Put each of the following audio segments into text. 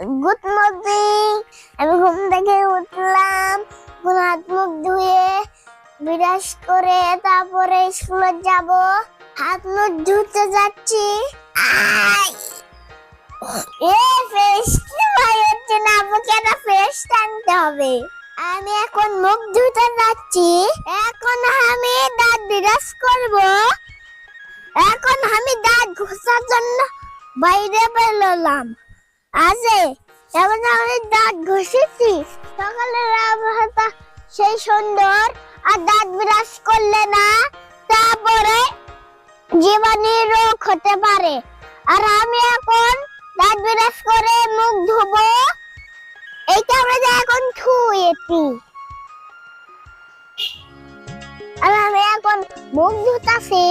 Good morning. আমি ঘুম থেকে উঠলাম হাত মুখ ধুয়ে বিরাস করে তারপরে স্কুলে যাব। হাত মুখ ধুতে যাচ্ছি! এ ফ্রেশ ভাই হচ্ছে না? আমাকে একটা ফ্রেশ টানতে হবে। আমি এখন মুখ ধুতে যাচ্ছি। এখন আমি দাঁত বিরাস করব। এখন আমি দাঁত ঘষার জন্য বাইরে বেরোলাম। আছে এমন আমি দাঁত ঘষেছি, সকালের আবহাওয়াটা সেই সুন্দর, আর দাঁত ব্রাশ করলে না, তারপরে জীবাণু রোগ হতে পারে। আর আমি এখন দাঁত ব্রাশ করে মুখ ধুবো, এইটা আমরা যে এখন ধুয়েছি। আর আমি এখন মুখ ধুতাছি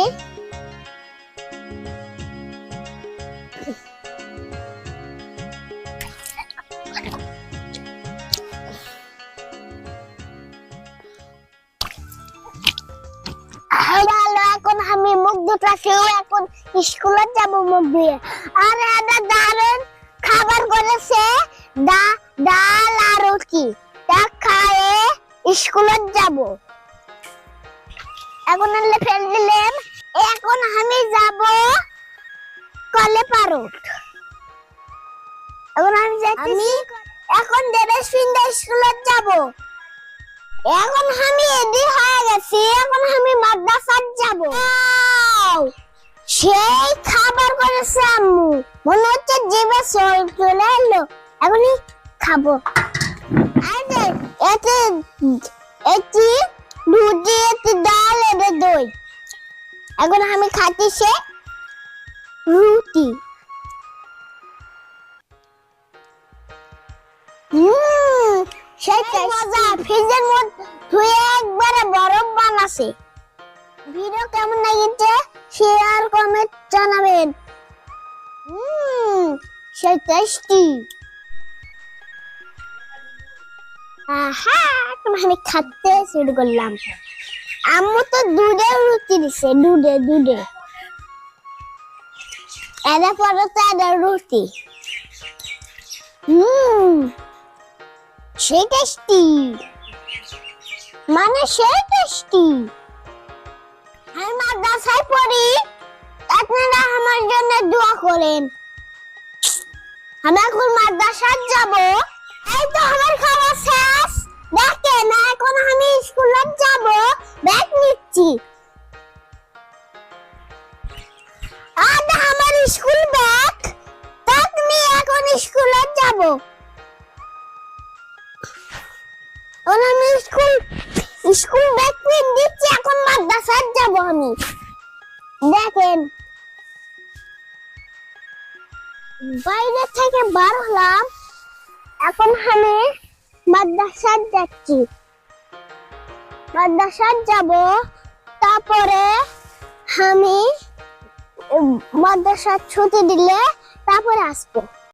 আমি মুখ ধুতাছি এখন স্কুলে যাব মুখ ধুয়ে আর এটা দারুণ। খাবার করেছে দা ডাল আর রুটি। তা খায়ে স্কুলে যাব। এখন আনলে ফেল দিলাম। এখন আমি যাব কলে পারুট এখন আমি যাচ্ছি এখন ড্রেস পিন্ধে স্কুলে যাব। এখন আমি এদি হয়ে গেছি। এখন আমি মাদ্রাসার যাব। সেই খাবার করেছে আম্মু। মনে হচ্ছে জিভে সল চলে এলো। এখনই খাব। আরে এতে এটি রুটি এটি ডাল এতে দই। এখন আমি খাচ্ছি সে রুটি। হুম সেই মজা। ফ্রিজের মধ্যে ধুয়ে একবারে বরফ বানাছে। ভিডিও কেমন লাগছে শেয়ার কমেন্ট জানাবেন। হুম, সেই টেস্টি আহা আমি খাতে শুরু করলাম। আম্মু তো দুধে রুটি দিছে, দুধে দুধে। এদের পরে তো এদের রুটি। হুম, সেই টেস্টি মানে সেই টেস্টি আমার জন্য দোয়া করেন। আমি এখন মাদ্রাসায় যাব। এই তো আমার খাওয়া শেষ। দেখেন, এখন আমি স্কুলে যাব। ব্যাগ নিচ্ছি। আর আমার স্কুল ব্যাগ তা তুমি এখন স্কুলে যাব। আমি স্কুল স্কুল ব্যাগ পিন দিচ্ছি এখন মাদ্রাসায় যাব আমি। দেখেন। বাইরে থেকে বার হলাম। এখন আমি মাদ্রাসার যাচ্ছি। মাদ্রাসার যাব, তারপরে আমি মাদ্রাসার ছুটি দিলে তারপরে আসব।